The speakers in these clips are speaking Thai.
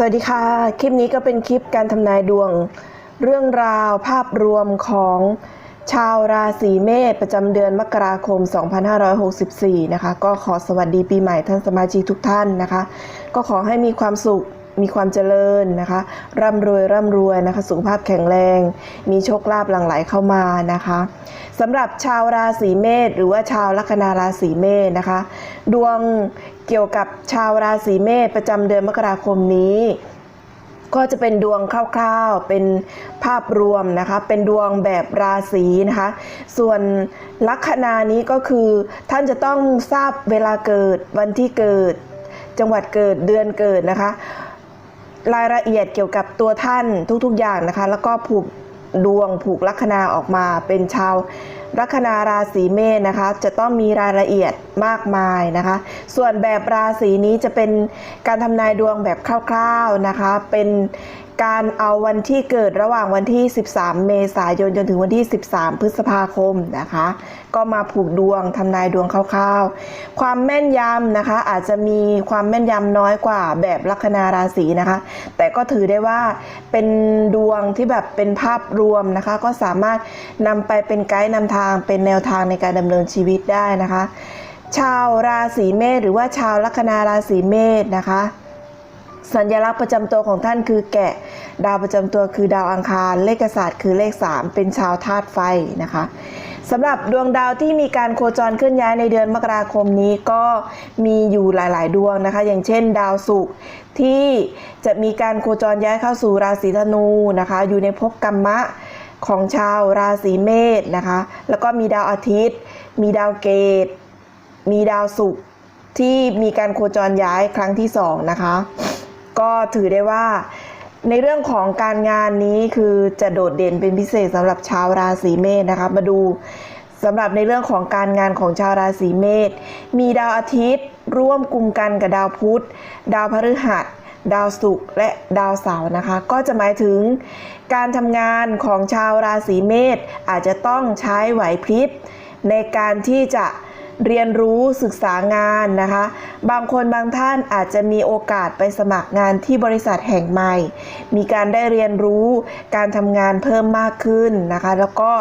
สวัสดีค่ะ คลิปนี้ก็เป็นคลิปการทำนายดวง เรื่องราวภาพรวมของชาวราศีเมษประจำเดือนมกราคม 2564 นะคะ ก็ขอสวัสดีปีใหม่ท่านสมาชิกทุกท่านนะคะ ก็ขอให้มีความสุข มีความเจริญนะคะ ร่ำรวยร่ำรวยนะคะ สุขภาพแข็งแรง มีโชคลาภหลั่งไหลเข้ามานะคะสำหรับชาวราศีเมษหรือว่าชาวลัคนาราศีเมษนะคะ ดวงเกี่ยวกับชาวราศีเมษประจำเดือนมกราคมนี้ก็จะเป็นดวงคร่าวๆ เป็นภาพรวมนะคะ เป็นดวงแบบราศีนะคะ ส่วนลัคนานี้ก็คือท่านจะต้องทราบเวลาเกิดวันที่เกิด จังหวัดเกิดเดือนเกิดนะคะ รายละเอียดเกี่ยวกับตัวท่านทุกๆอย่างนะคะ แล้วก็ผูกดวงผูกลัคนาออกมาเป็นชาวลัคนาราศีเมษนะคะ จะต้องมีรายละเอียดมากมายนะคะ ส่วนแบบราศีนี้จะเป็นการทำนายดวงแบบคร่าวๆนะคะ เป็น การเอาวันที่เกิดระหว่างวันที่ 13 เมษายนจนถึงวันที่ 13 พฤษภาคมนะคะ ก็มาผูกดวงทำนายดวงคร่าวๆ ความแม่นยำนะคะอาจจะมีความแม่นยำน้อยกว่าแบบลัคนาราศีนะคะ แต่ก็ถือได้ว่าเป็นดวงที่แบบเป็นภาพรวมนะคะ ก็สามารถนำไปเป็นไกด์นำทางเป็นแนวทางในการดำเนินชีวิตได้นะคะ ชาวราศีเมษหรือว่าชาวลัคนาราศีเมษนะคะ สัญลักษณ์ประจำตัวของท่านคือแกะ ดาวประจำตัวคือดาวอังคาร เลขศาสตร์คือเลข 3 เป็นชาวธาตุไฟนะคะสำหรับดวงดาวที่มีการโคจรเคลื่อนย้ายในเดือนมกราคมนี้ก็มีอยู่หลาย ๆ ดวงนะคะ อย่างเช่น ดาวศุกร์ที่จะมีการโคจรย้ายเข้าสู่ราศีธนูนะคะ อยู่ในภพกรรมะของชาวราศีเมษนะคะ แล้วก็มีดาวอาทิตย์ มีดาวเกต มีดาวศุกร์ที่มีการโคจรย้ายครั้งที่สองนะคะ ก็ถือได้ว่าในเรื่องของการงานนี้คือจะโดดเด่นเป็นพิเศษสำหรับชาวราศีเมษนะคะมาดูสำหรับในเรื่องของการงานของชาวราศีเมษมีดาวอาทิตย์ ร่วมกลุ่มกันกับดาวพุธ ดาวพฤหัส ดาวศุกร์และดาวเสาร์นะคะ ก็จะหมายถึงการทำงานของชาวราศีเมษอาจจะต้องใช้ไหวพริบในการที่จะ เรียนรู้ศึกษางานนะคะ บางคนบางท่านอาจจะมีโอกาสไปสมัครงานที่บริษัทแห่งใหม่ มีการได้เรียนรู้การทำงานเพิ่มมากขึ้นนะคะ แล้วก็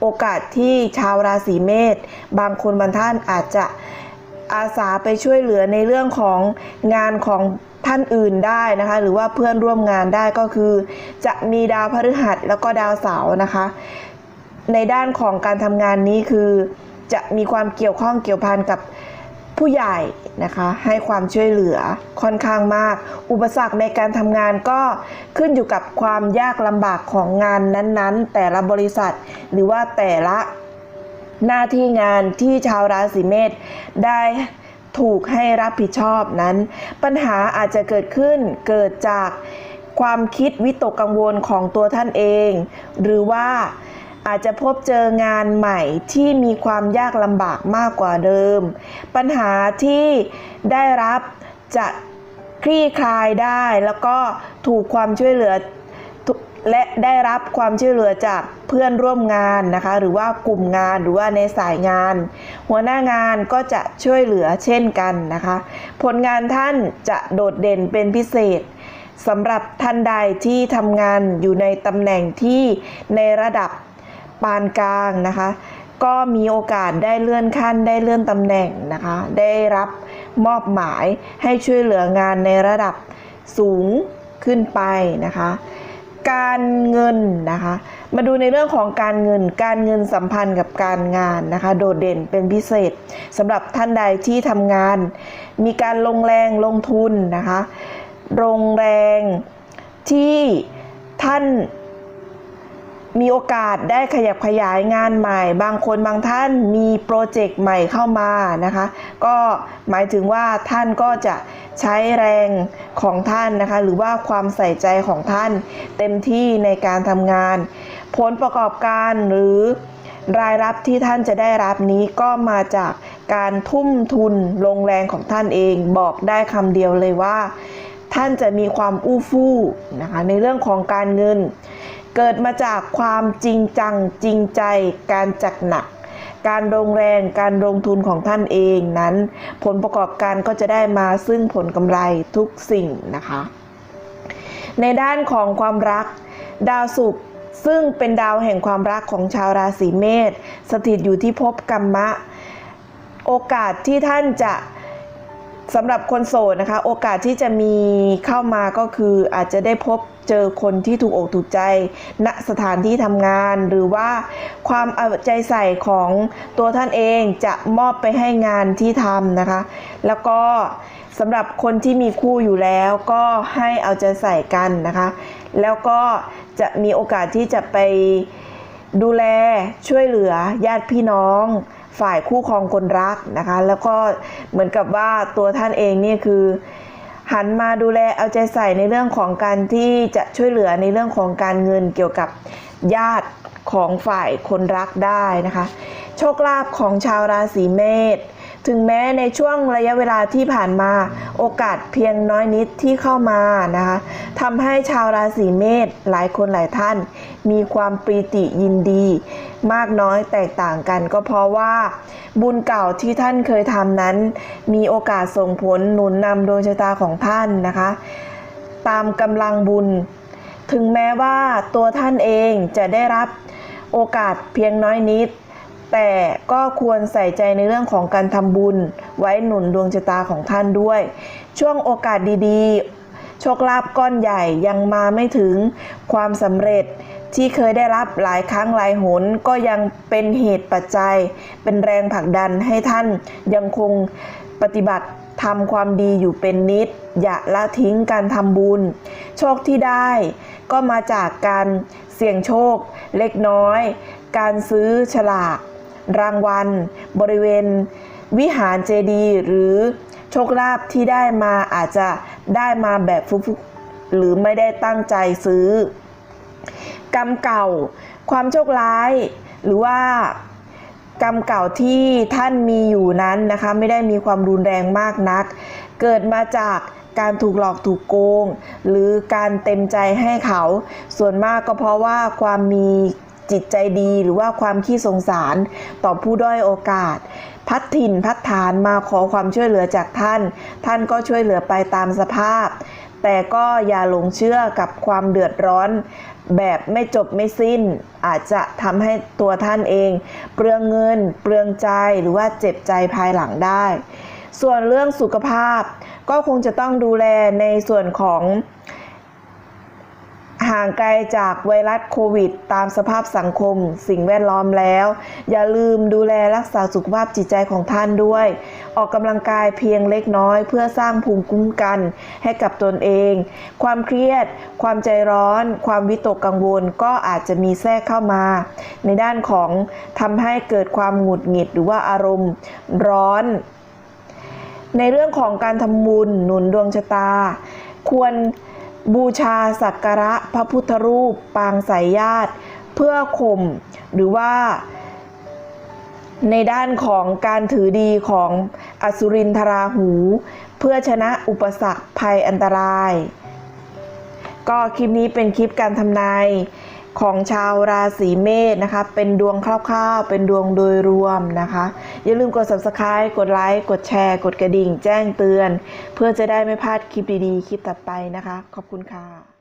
โอกาสที่ชาวราศีเมษบางคนบางท่านอาจจะอาสาไปช่วยเหลือในเรื่องของงานของท่านอื่นได้นะคะ หรือว่าเพื่อนร่วมงานได้ก็คือ จะมีดาวพฤหัสแล้วก็ดาวเสาร์นะคะ ในด้านของการทำงานนี้คือ จะมีความเกี่ยวข้องเกี่ยวพันกับผู้ใหญ่นะคะให้ความช่วยเหลือค่อนข้างมาก อุปสรรคในการทำงานก็ขึ้นอยู่กับความยากลำบากของงานนั้นๆ แต่ละบริษัท หรือว่าแต่ละหน้าที่งานที่ชาวราศีเมษได้ถูกให้รับผิดชอบนั้น ปัญหาอาจจะเกิดขึ้นเกิดจากความคิดวิตกกังวลของตัวท่านเอง หรือว่า อาจจะพบเจองานใหม่ที่มีความยากลำบากมากกว่าเดิม ปัญหาที่ได้รับจะคลี่คลายได้แล้วก็ถูกความช่วยเหลือและได้รับความช่วยเหลือจากเพื่อนร่วมงานนะคะ หรือว่ากลุ่มงานหรือว่าในสายงาน หัวหน้างานก็จะช่วยเหลือเช่นกันนะคะ ผลงานท่านจะโดดเด่นเป็นพิเศษสำหรับท่านใดที่ทำงานอยู่ในตำแหน่งที่ในระดับ ปานกลางนะคะ ก็มีโอกาสได้เลื่อนขั้นได้เลื่อนตำแหน่งนะคะ ได้รับมอบหมายให้ช่วยเหลืองานในระดับสูงขึ้นไปนะคะ การเงินนะคะ มาดูในเรื่องของการเงิน การเงินสัมพันธ์กับการงานนะคะ โดดเด่นเป็นพิเศษสำหรับท่านใดที่ทำงาน มีการลงแรงลงทุนนะคะลงแรงที่ท่าน มีโอกาสได้ขยับขยายงานใหม่ บางคนบางท่านมีโปรเจกต์ใหม่เข้ามานะคะ ก็หมายถึงว่าท่านก็จะใช้แรงของท่านนะคะ หรือว่าความใส่ใจของท่านเต็มที่ในการทำงาน ผลประกอบการหรือรายรับที่ท่านจะได้รับนี้ก็มาจากการทุ่มทุนลงแรงของท่านเองบอกได้คำเดียวเลยว่า ท่านจะมีความอู้ฟู่นะคะในเรื่องของการเงิน เกิดมาจากความจริงจังจริงใจการจัดหนัก การลงแรงการลงทุนของท่านเองนั้น ผลประกอบการก็จะได้มาซึ่งผลกำไรทุกสิ่งนะคะ ในด้านของความรักดาวศุกร์ซึ่งเป็นดาวแห่งความรักของชาวราศีเมษสถิตอยู่ที่ภพกรรมะ โอกาสที่ท่านจะ สำหรับคนโสดนะคะ โอกาสที่จะมีเข้ามาก็คืออาจจะได้พบเจอคนที่ถูกอกถูกใจ ณสถานที่ทำงานหรือว่าความเอาใจใส่ของตัวท่านเองจะมอบไปให้งานที่ทำนะคะ แล้วก็สำหรับคนที่มีคู่อยู่แล้วก็ให้เอาใจใส่กันนะคะ แล้วก็จะมีโอกาสที่จะไปดูแลช่วยเหลือญาติพี่น้อง ฝ่ายคู่ครองคนรักนะคะ แล้วก็เหมือนกับว่าตัวท่านเองเนี่ยคือ หันมาดูแลเอาใจใส่ในเรื่องของการที่จะช่วยเหลือในเรื่องของการเงินเกี่ยวกับญาติของฝ่ายคนรักได้นะคะ โชคลาภของชาวราศีเมษ ถึงแม้ในช่วงระยะเวลาที่ผ่านมา โอกาสเพียงน้อยนิดที่เข้ามานะคะทำให้ชาวราศีเมษหลายคนหลายท่าน มีความปรีติยินดี มากน้อยแตกต่างกันก็เพราะว่า บุญเก่าที่ท่านเคยทำนั้น มีโอกาสส่งผลหนุนนำดวงชะตาของท่านนะคะ ตามกำลังบุญ ถึงแม้ว่าตัวท่านเองจะได้รับโอกาสเพียงน้อยนิด แต่ก็ควรใส่ใจในเรื่องของการทำบุญ ไว้หนุนดวงชะตาของท่านด้วย ช่วงโอกาสดีๆ โชคลาภก้อนใหญ่ยังมาไม่ถึงความสำเร็จที่เคยได้รับหลายครั้งหลายหนก็ยังเป็นเหตุปัจจัย เป็นแรงผลักดันให้ท่านยังคงปฏิบัติทำความดีอยู่เป็นนิด อย่าละทิ้งการทำบุญ โชคที่ได้ก็มาจากการเสี่ยงโชคเล็กน้อย การซื้อฉลาก รางวัล บริเวณ วิหารเจดีย์หรือโชคลาภที่ได้มาอาจจะได้มาแบบฟุกๆหรือไม่ได้ตั้งใจซื้อ กรรมเก่า ความโชคร้าย หรือว่ากรรมเก่าที่ท่านมีอยู่นั้นนะคะ ไม่ได้มีความรุนแรงมากนัก เกิดมาจากการถูกหลอกถูกโกง หรือการเต็มใจให้เขา ส่วนมากก็เพราะว่าความมี จิตใจดีหรือว่าความขี้สงสารต่อผู้ด้อยโอกาส พัดถิ่นพัดฐานมาขอความช่วยเหลือจากท่าน ท่านก็ช่วยเหลือไปตามสภาพ แต่ก็อย่าหลงเชื่อกับความเดือดร้อน แบบไม่จบไม่สิ้น อาจจะทำให้ตัวท่านเอง เปลืองเงิน เปลืองใจหรือว่าเจ็บใจภายหลังได้ ส่วนเรื่องสุขภาพก็คงจะต้องดูแลในส่วนของ ห่างไกลจากไวรัสโควิด ตามสภาพสังคม สิ่งแวดล้อมแล้ว อย่าลืมดูแลรักษาสุขภาพจิตใจของท่านด้วย ออกกำลังกายเพียงเล็กน้อย เพื่อสร้างภูมิคุ้มกันให้กับตนเอง ความเครียด ความใจร้อน ความวิตกกังวลก็อาจจะมีแทรกเข้ามา ในด้านของทำให้เกิดความหงุดหงิดหรือว่าอารมณ์ร้อน ในเรื่องของการทำบุญหนุนดวงชะตา ควร บูชาสักการะพระพุทธรูป ปางสายญาติ เพื่อข่มหรือว่า ในด้านของการถือดีของอสุรินทราหู เพื่อชนะอุปสรรคภัยอันตราย ก็คลิปนี้เป็นคลิปการทำนาย ของชาวราศีเมษนะคะ เป็นดวงคร่าวๆ เป็นดวงโดยรวมนะคะ อย่าลืมกด subscribe กดไลค์ กดแชร์ กดกระดิ่ง แจ้งเตือน เพื่อจะได้ไม่พลาดคลิปดีๆ คลิปต่อไปนะคะ ขอบคุณค่ะ